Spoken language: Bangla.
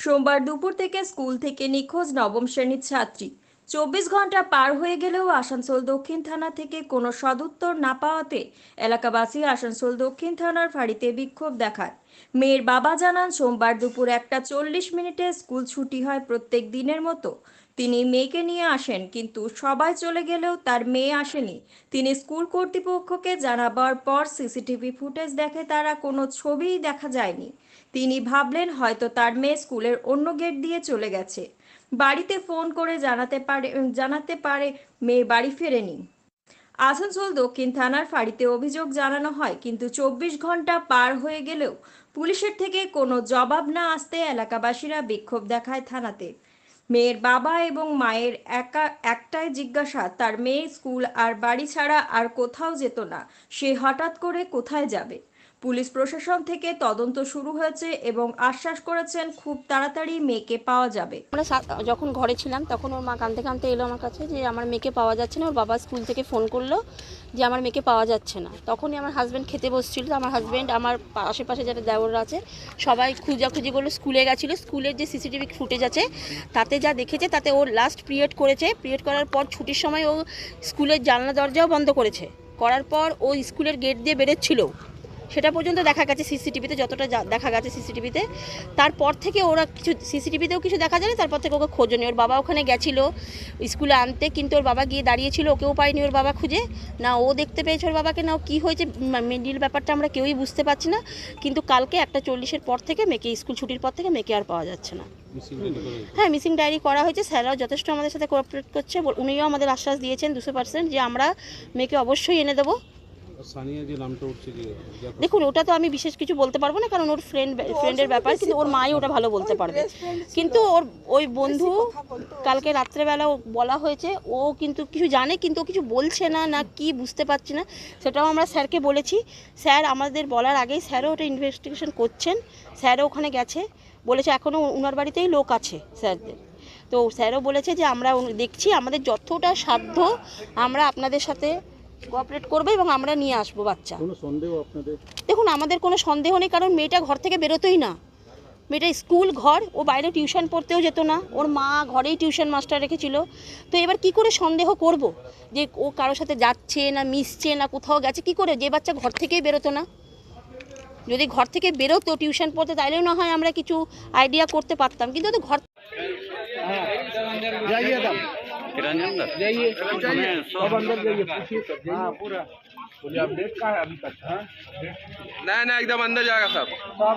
সোমবার দুপুর থেকে স্কুল থেকে নিখোঁজ নবম শ্রেণির ছাত্রী। চব্বিশ ঘণ্টা পার হয়ে গেলেও আসানসোল দক্ষিণ থানা থেকে কোনো সদুত্তর না পাওয়াতে এলাকাবাসী আসানসোল দক্ষিণ থানার ফাঁড়িতে বিক্ষোভ দেখায়। মেয়ের বাবা জানান, সোমবার দুপুর একটা চল্লিশ মিনিটে স্কুল ছুটি হয় প্রত্যেক দিনের মতো। তিনি মেয়েকে নিয়ে আসেন, কিন্তু সবাই চলে গেলেও তার মেয়ে আসেনি। তিনি স্কুল কর্তৃপক্ষকে জানাবার পর সিসিটিভি ফুটেজ দেখে তারা কোনো ছবিই দেখা যায়নি। তিনি ভাবলেন, হয়তো তার মেয়ে স্কুলের অন্য গেট দিয়ে চলে গেছে। বাড়িতে ফোন করে জানাতে পারে জানাতে পারে মেয়ে বাড়ি ফেরেনি। আসানসোল দক্ষিণ থানার ফাঁড়িতে অভিযোগ জানানো হয়, কিন্তু চব্বিশ ঘণ্টা পার হয়ে গেলেও পুলিশের থেকে কোনো জবাব না আসতে এলাকাবাসীরা বিক্ষোভ দেখায় থানাতে। মেয়ের বাবা এবং মায়ের একা, একটাই জিজ্ঞাসা, তার মেয়ে স্কুল আর বাড়ি ছাড়া আর কোথাও যেত না, সে হঠাৎ করে কোথায় যাবে? পুলিশ প্রশাসন থেকে তদন্ত শুরু হয়েছে এবং আশ্বাস করেছেন খুব তাড়াতাড়ি মেয়েকে পাওয়া যাবে। আমরা যখন ঘরে ছিলাম, তখন ওর মা কাঁদতে কাঁদতে এলো আমার কাছে যে আমার মেয়েকে পাওয়া যাচ্ছে না। ওর বাবা স্কুল থেকে ফোন করল যে আমার মেয়েকে পাওয়া যাচ্ছে না। তখনই আমার হাজব্যান্ড খেতে বসছিল। আমার হাজব্যান্ড আমার আশেপাশে যারা দেওররা আছে, সবাই খুঁজাখুঁজি করল। স্কুলে গেছিল। স্কুলের যে সিসিটিভি ফুটেজ আছে, তাতে যা দেখেছে, তাতে ও লাস্ট পিরিয়ড করেছে। পিরিয়ড করার পর ছুটির সময় ও স্কুলের জানলা দরজাও বন্ধ করেছে। করার পর ও স্কুলের গেট দিয়ে বেরোচ্ছিল। সেটা পর্যন্ত দেখা গেছে সিসিটিভিতে যতটা দেখা গেছে সিসিটিভিতে। তারপর থেকে ওরা কিছু সিসিটিভিতেও কিছু দেখা যায়নি তারপর থেকে ওকে খোঁজনি ওর বাবা ওখানে গেছিল স্কুলে আনতে কিন্তু ওর বাবা গিয়ে দাঁড়িয়েছিল ওকেও পায়নি ওর বাবা খুঁজে। না ও দেখতে পেয়েছে ওর বাবাকে না ও কী হয়েছে মিডিল ব্যাপারটা আমরা কেউই বুঝতে পারছি না। কিন্তু কালকে একটা চল্লিশের পর থেকে মেয়েকে স্কুল ছুটির পর থেকে মেয়েকে আর পাওয়া যাচ্ছে না। হ্যাঁ মিসিং ডায়েরি করা হয়েছে। স্যাররাও যথেষ্ট আমাদের সাথে কোঅপারেট করছে। উনিও আমাদের আশ্বাস দিয়েছেন দুশো পার্সেন্ট যে আমরা মেয়েকে অবশ্যই এনে দেবো। স্থানীয় যে নামটা উঠছে যে দেখুন ওটা তো আমি বিশেষ কিছু বলতে পারব না কারণ ওর ফ্রেন্ড ফ্রেন্ডের ব্যাপার কিন্তু ওর মাই ওটা ভালো বলতে পারবে। কিন্তু ওর ওই বন্ধু কালকে রাত্রেবেলা ও বলা হয়েছে ও কিন্তু কিছু জানে কিন্তু ও কিছু বলছে না না কি বুঝতে পারছি না সেটাও আমরা স্যারকে বলেছি। স্যার আমাদের বলার আগেই স্যারও ওটা ইনভেস্টিগেশন করছেন স্যারও ওখানে গেছে বলেছে এখনও ওনার বাড়িতেই লোক আছে স্যারদের। তো স্যারও বলেছে যে আমরা দেখছি আমাদের যতটা সাধ্য আমরা আপনাদের সাথে কোঅপারেট করব এবং আমরা নিয়ে আসব বাচ্চা। কোনো সন্দেহ আপনাদের? দেখুন আমাদের কোনো সন্দেহ নেই কারণ মেয়েটা ঘর থেকে বেরোতোই না। মেয়েটা স্কুল ঘর ও বাইরে টিউশন পড়তেও যেত না। ওর মা ঘরেই টিউশন মাস্টার রেখেছিল। তো এবার কি করে সন্দেহ করব? যে ও কারোর সাথে যাচ্ছে না মিশছে না কোথাও গেছে কি করে? যে বাচ্চা ঘর থেকেই বেরোতো না। যদি ঘর থেকে বেরোতো টিউশন পড়তে তাইলেও না হয় আমরা কিছু আইডিয়া করতে পারতাম। কিন্তু ও তো ঘর जाइए तब जाइए। सब अंदर जाइए पूछिए सब हाँ पूरा। बोलिए अपडेट का है अभी तक? हाँ? नहीं नहीं एकदम अंदर जाएगा सब। सब